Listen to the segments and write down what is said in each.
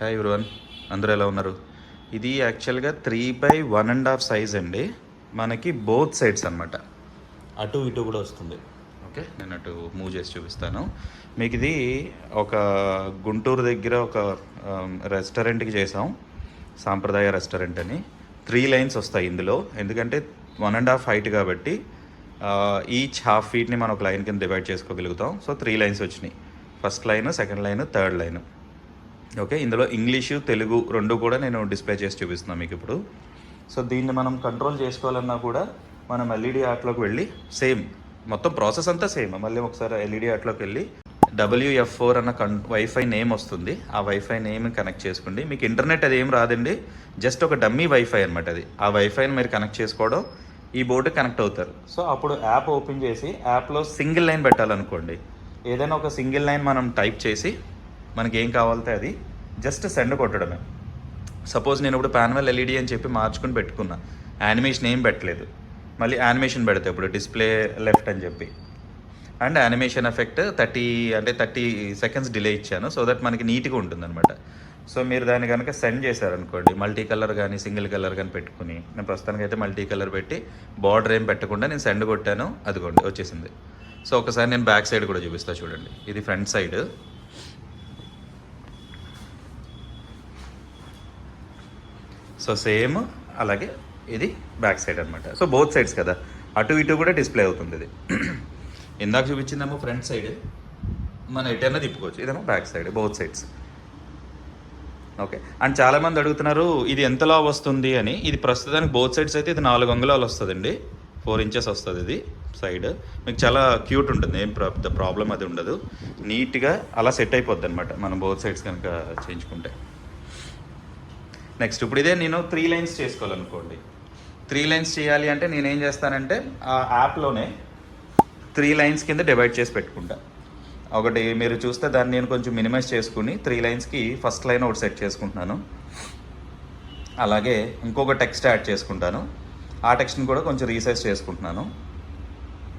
Hi everyone అందరూ ఎలా ఉన్నారు? ఇది యాక్చువల్గా three by one and half size అండి. మనకి బోత్ సైడ్స్ అనమాట అటు ఇటు కూడా వస్తుంది. ఓకే నేను అటు మూవ్ చేసి చూపిస్తాను. మీకు ఇది ఒక గుంటూరు దగ్గర ఒక రెస్టారెంట్కి చేసాం. సాంప్రదాయ రెస్టారెంట్ అని. త్రీ లైన్స్ వస్తాయి ఇందులో. ఎందుకంటే వన్ అండ్ హాఫ్ హైట్ కాబట్టి ఈచ్ హాఫ్ ఫీట్ని మనం ఒక లైన్ కింద డివైడ్ చేసుకోగలుగుతాం. సో త్రీ లైన్స్ వచ్చినాయి. First line second line third line okay ఇందులో ఇంగ్లీషు తెలుగు రెండు కూడా నేను డిస్ప్లే చేసి చూపిస్తున్నాను మీకు ఇప్పుడు. సో దీన్ని మనం కంట్రోల్ చేసుకోవాలన్నా కూడా మనం ఎల్ఈడి యాప్లోకి వెళ్ళి సేమ్ మొత్తం ప్రాసెస్ అంతా సేమ్ మళ్ళీ ఒకసారి ఎల్ఈడి ఆర్ట్లోకి వెళ్ళి డబ్ల్యూఎఫ్ ఫోర్ అన్న కన్ వైఫై నేమ్ వస్తుంది. ఆ వైఫై నేమ్ కనెక్ట్ చేసుకోండి. మీకు ఇంటర్నెట్ అది ఏం రాదండి. జస్ట్ ఒక డమ్మీ వైఫై అనమాట అది. ఆ వైఫైని మీరు కనెక్ట్ చేసుకోవడం ఈ బోర్డు కనెక్ట్ అవుతారు. సో అప్పుడు యాప్ ఓపెన్ చేసి యాప్లో సింగిల్ లైన్ పెట్టాలనుకోండి. ఏదైనా ఒక సింగిల్ లైన్ మనం టైప్ చేసి మనకి ఏం కావాలితే అది. Just send కొట్టడమే. సపోజ్ నేను ఇప్పుడు పాన్వెల్ ఎల్ఈడి అని చెప్పి మార్చుకుని పెట్టుకున్నా. యానిమేషన్ ఏం పెట్టలేదు. మళ్ళీ యానిమేషన్ పెడతా ఇప్పుడు డిస్ప్లే లెఫ్ట్ అని చెప్పి. అండ్ యానిమేషన్ ఎఫెక్ట్ థర్టీ అంటే థర్టీ సెకండ్స్ డిలే ఇచ్చాను. సో దట్ మనకి నీట్గా ఉంటుందన్నమాట. సో మీరు దాన్ని కనుక సెండ్ చేశారనుకోండి మల్టీ కలర్ కానీ సింగిల్ కలర్ కానీ పెట్టుకుని నేను ప్రస్తుతానికి అయితే మల్టీ కలర్ పెట్టి బార్డర్ ఏం పెట్టకుండా నేను సెండ్ కొట్టాను. అదిగోండి వచ్చేసింది. సో ఒకసారి నేను బ్యాక్ సైడ్ కూడా చూపిస్తాను చూడండి. ఇది ఫ్రంట్ సైడ్. సో సేమ్ అలాగే ఇది బ్యాక్ సైడ్ అనమాట సో బోత్ సైడ్స్ కదా. అటు ఇటు కూడా డిస్ప్లే అవుతుంది ఇది. ఇందాక చూపించిందేమో ఫ్రంట్ సైడ్. మన ఎటైనా తిప్పుకోవచ్చు. ఇదేమో back side both sides. Okay. And చాలామంది అడుగుతున్నారు ఇది ఎంతలా వస్తుంది అని. ఇది ప్రస్తుతానికి బోత్ సైడ్స్ అయితే ఇది నాలుగు అంగుళాలు వస్తుందండి. ఫోర్ ఇంచెస్ వస్తుంది ఇది సైడ్. మీకు చాలా క్యూట్ ఉంటుంది. ఏం పెద్ద ప్రాబ్లం అది ఉండదు. నీట్గా అలా సెట్ అయిపోద్ది అనమాట మనం బోత్ సైడ్స్ కనుక చేయించుకుంటే. నెక్స్ట్ ఇప్పుడు ఇదే నేను త్రీ లైన్స్ చేసుకోవాలనుకోండి. త్రీ లైన్స్ చేయాలి అంటే నేను ఏం చేస్తానంటే ఆ యాప్లోనే త్రీ లైన్స్ కింద డివైడ్ చేసి పెట్టుకుంటా. ఒకటి మీరు చూస్తే దాన్ని నేను కొంచెం మినిమైజ్ చేసుకుని త్రీ లైన్స్కి ఫస్ట్ లైన్ ఒకటి సెట్ చేసుకుంటున్నాను. అలాగే ఇంకొక టెక్స్ట్ యాడ్ చేసుకుంటాను. ఆ టెక్స్ట్ని కూడా కొంచెం రీసైజ్ చేసుకుంటున్నాను.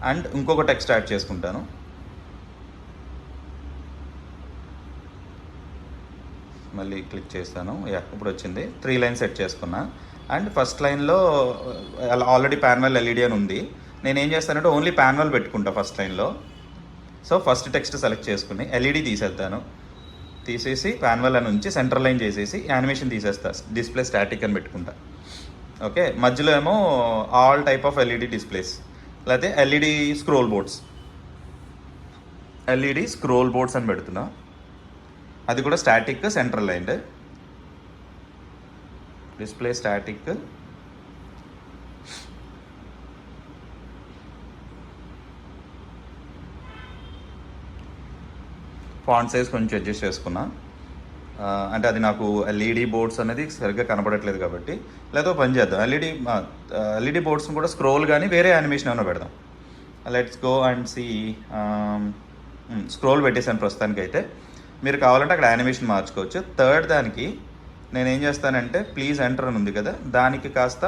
అండ్ ఇంకొక టెక్స్ట్ యాడ్ చేసుకుంటాను. మళ్ళీ క్లిక్ చేస్తాను. యా ఇప్పుడు వచ్చింది. త్రీ లైన్ సెట్ చేసుకున్నా. అండ్ ఫస్ట్ లైన్లో ఆల్రెడీ ప్యాన్వెల్ ఎల్ఈడి అని ఉంది. నేను ఏం చేస్తానంటే ఓన్లీ ప్యాన్వెల్ పెట్టుకుంటా ఫస్ట్ లైన్లో. సో ఫస్ట్ టెక్స్ట్ సెలెక్ట్ చేసుకుని ఎల్ఈడి తీసేస్తాను. తీసేసి ప్యాన్వల్ అని ఉంచి సెంటర్ లైన్ చేసేసి యానిమేషన్ తీసేస్తా. డిస్ప్లే స్టాటిక్ అని పెట్టుకుంటా. ఓకే? మధ్యలో ఏమో all type of LED displays. లేకపోతే LED scroll boards. LED scroll boards అని పెడుతున్నా. అది కూడా static central line display static font size కొంచెం అడ్జస్ట్ చేసుకున్నా. అంటే అది నాకు ఎల్ఈడి బోర్డ్స్ అనేది సరిగ్గా కనపడట్లేదు కాబట్టి. లేదా పని చేద్దాం. ఎల్ఈడి ఎల్ఈడి బోర్డ్స్ని కూడా స్క్రోల్ కానీ వేరే యానిమేషన్ ఏమైనా పెడదాం. Let's go and see scroll um, hmm, పెట్టేసాను ప్రస్తుతానికి అయితే మీరు కావాలంటే అక్కడ యానిమేషన్ మార్చుకోవచ్చు. థర్డ్ దానికి నేను ఏం చేస్తానంటే ప్లీజ్ ఎంటర్ అని ఉంది కదా దానికి కాస్త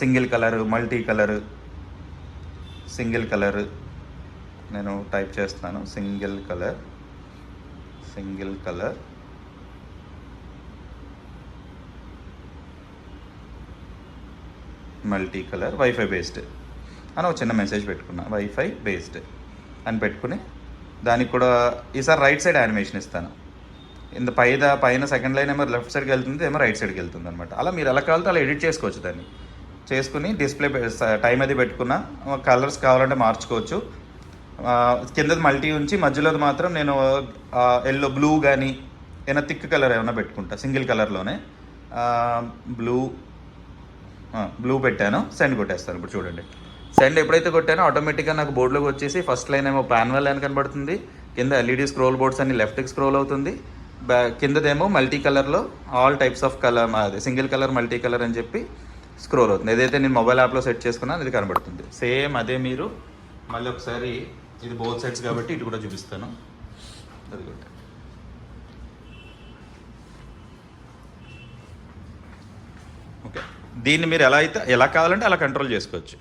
single colour multi colour single colour నేను టైప్ చేస్తున్నాను. Single colour single colour multi colour wifi based అని ఒక చిన్న మెసేజ్ పెట్టుకున్నా. వైఫై బేస్డ్ అని పెట్టుకుని దానికి కూడా ఈసారి రైట్ సైడ్ యానిమేషన్ ఇస్తాను. ఇంత పైద పైన సెకండ్ లైన్ ఏమో లెఫ్ట్ సైడ్కి వెళ్తుంది ఏమో రైట్ సైడ్కి వెళ్తుంది అనమాట అలా మీరు ఎలా కావాలంటే అలా ఎడిట్ చేసుకోవచ్చు దాన్ని. చేసుకుని డిస్ప్లే టైం అది పెట్టుకున్న కలర్స్ కావాలంటే మార్చుకోవచ్చు. కిందది మల్టీ ఉంచి మధ్యలోది మాత్రం నేను ఎల్లో బ్లూ కానీ ఏమైనా థిక్ కలర్ ఏమైనా పెట్టుకుంటా సింగిల్ కలర్లోనే బ్లూ బ్లూ పెట్టాను సెండ్ కొట్టేస్తాను ఇప్పుడు చూడండి. సెండ్ ఎప్పుడైతే కొట్టానో ఆటోమేటిక్గా నాకు బోర్డులోకి వచ్చేసి ఫస్ట్ లైన్ ఏమో ప్యాన్వల్ అని కనబడుతుంది. కింద ఎల్ఈడి స్క్రోల్ బోర్డ్స్ అన్ని లెఫ్ట్కి స్క్రోల్ అవుతుంది. బ్యా కిందదేమో మల్టీ కలర్లో ఆల్ టైప్స్ ఆఫ్ కలర్ అదే సింగిల్ కలర్ మల్టీ కలర్ అని చెప్పి స్క్రోల్ అవుతుంది. ఏదైతే నేను మొబైల్ యాప్లో సెట్ చేసుకున్నాను అది కనబడుతుంది. సేమ్ అదే మీరు మళ్ళీ ఒకసారి ఇది బోత్ సైడ్స్ కాబట్టి ఇటు కూడా చూపిస్తాను. అది కూడా ఓకే దీన్ని మీరు ఎలా అయితే ఎలా కావాలంటే అలా కంట్రోల్ చేసుకోవచ్చు.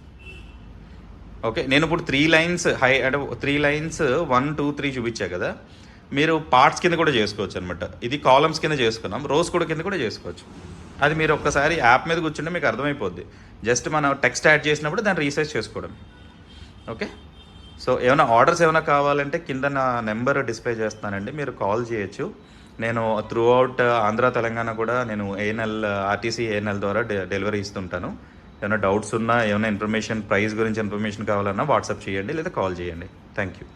ఓకే నేను ఇప్పుడు త్రీ లైన్స్ హై అంటే three lines one two three చూపించా కదా. మీరు పార్ట్స్ కింద కూడా చేసుకోవచ్చు అనమాట ఇది కాలమ్స్ కింద చేసుకున్నాం. రోజ్ కూడా కింద కూడా చేసుకోవచ్చు. అది మీరు ఒక్కసారి యాప్ మీద కూర్చుంటే మీకు అర్థమైపోద్ది. జస్ట్ మనం టెక్స్ట్ యాడ్ చేసినప్పుడు దాన్ని రీసెర్చ్ చేసుకోవడం. ఓకే? సో ఏమైనా ఆర్డర్స్ ఏమైనా కావాలంటే కింద నా నెంబర్ డిస్ప్లే చేస్తానండి. మీరు కాల్ చేయొచ్చు. నేను throughout uh, Andhra Telangana కూడా నేను ఏఎన్ఎల్ ఆర్టీసీ ఏఎన్ఎల్ ద్వారా డె- డెలివరీ ఇస్తుంటాను. ఏమైనా డౌట్స్ ఉన్నా ఏమైనా ఇన్ఫర్మేషన్ ప్రైస్ గురించి ఇన్ఫర్మేషన్ కావాలన్నా వాట్సాప్ చేయండి లేదా కాల్ చేయండి. Thank you